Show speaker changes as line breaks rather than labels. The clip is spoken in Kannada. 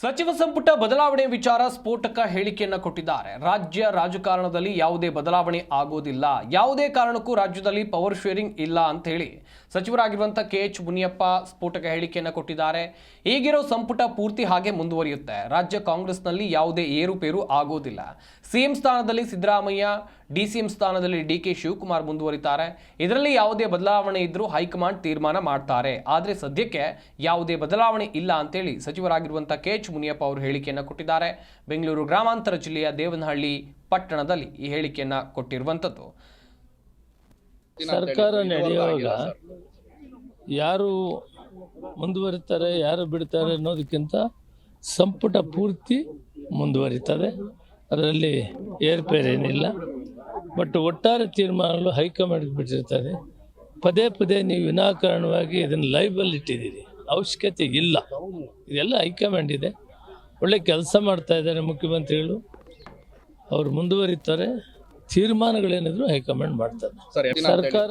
ಸಚಿವ ಸಂಪುಟ ಬದಲಾವಣೆ ವಿಚಾರ ಸ್ಫೋಟಕ ಹೇಳಿಕೆಯನ್ನು ಕೊಟ್ಟಿದ್ದಾರೆ. ರಾಜ್ಯ ರಾಜಕಾರಣದಲ್ಲಿ ಯಾವುದೇ ಬದಲಾವಣೆ ಆಗೋದಿಲ್ಲ. ಯಾವುದೇ ಕಾರಣಕ್ಕೂ ರಾಜ್ಯದಲ್ಲಿ ಪವರ್ ಶೇರಿಂಗ್ ಇಲ್ಲ ಅಂತ ಹೇಳಿ ಸಚಿವರಾಗಿರುವಂಥ ಕೆ ಎಚ್ ಮುನಿಯಪ್ಪ ಸ್ಫೋಟಕ ಹೇಳಿಕೆಯನ್ನು ಕೊಟ್ಟಿದ್ದಾರೆ. ಈಗಿರೋ ಸಂಪುಟ ಪೂರ್ತಿ ಹಾಗೆ ಮುಂದುವರಿಯುತ್ತೆ. ರಾಜ್ಯ ಕಾಂಗ್ರೆಸ್ನಲ್ಲಿ ಯಾವುದೇ ಏರುಪೇರು ಆಗೋದಿಲ್ಲ. ಸಿಎಂ ಸ್ಥಾನದಲ್ಲಿ ಸಿದ್ದರಾಮಯ್ಯ, ಡಿ ಡಿಸಿಎಂ ಸ್ಥಾನದಲ್ಲಿ ಡಿ ಕೆ ಶಿವಕುಮಾರ್ ಮುಂದುವರಿತಾರೆ. ಇದರಲ್ಲಿ ಯಾವುದೇ ಬದಲಾವಣೆ ಇದ್ರೂ ಹೈಕಮಾಂಡ್ ತೀರ್ಮಾನ ಮಾಡ್ತಾರೆ. ಆದರೆ ಸದ್ಯಕ್ಕೆ ಯಾವುದೇ ಬದಲಾವಣೆ ಇಲ್ಲ ಅಂತೇಳಿ ಸಚಿವರಾಗಿರುವಂಥ ಕೆ ಎಚ್ ಮುನಿಯಪ್ಪ ಅವರು ಹೇಳಿಕೆಯನ್ನು ಕೊಟ್ಟಿದ್ದಾರೆ. ಬೆಂಗಳೂರು ಗ್ರಾಮಾಂತರ ಜಿಲ್ಲೆಯ ದೇವನಹಳ್ಳಿ ಪಟ್ಟಣದಲ್ಲಿ ಈ ಹೇಳಿಕೆಯನ್ನ ಕೊಟ್ಟಿರುವಂಥದ್ದು
ಸರ್ಕಾರ ನಡೆಯುವಾಗ ಯಾರು ಮುಂದುವರಿತಾರೆ, ಯಾರು ಬಿಡ್ತಾರೆ ಅನ್ನೋದಕ್ಕಿಂತ ಸಂಪುಟ ಪೂರ್ತಿ ಮುಂದುವರಿತದೆ. ಅದರಲ್ಲಿ ಏರ್ಪೇರೇನಿಲ್ಲ ಬಟ್ ಒಟ್ಟಾರೆ ತೀರ್ಮಾನಗಳು ಹೈಕಮಾಂಡ್ಗೆ ಬಿಟ್ಟಿರ್ತಾರೆ. ಪದೇ ಪದೇ ನೀವು ವಿನಾಕಾರಣವಾಗಿ ಇದನ್ನು ಲೈಬಲ್ಲಿ ಇಟ್ಟಿದ್ದೀರಿ. ಅವಶ್ಯಕತೆ ಇಲ್ಲ. ಇದೆಲ್ಲ ಹೈಕಮಾಂಡ್ ಇದೆ. ಒಳ್ಳೆ ಕೆಲಸ ಮಾಡ್ತಾ ಇದ್ದಾರೆ ಮುಖ್ಯಮಂತ್ರಿಗಳು. ಅವರು ಮುಂದುವರಿತಾರೆ. ತೀರ್ಮಾನಗಳೇನಿದ್ರು ಹೈಕಮಾಂಡ್ ಮಾಡ್ತಾರೆ.
ಸರ್
ಸರ್ಕಾರ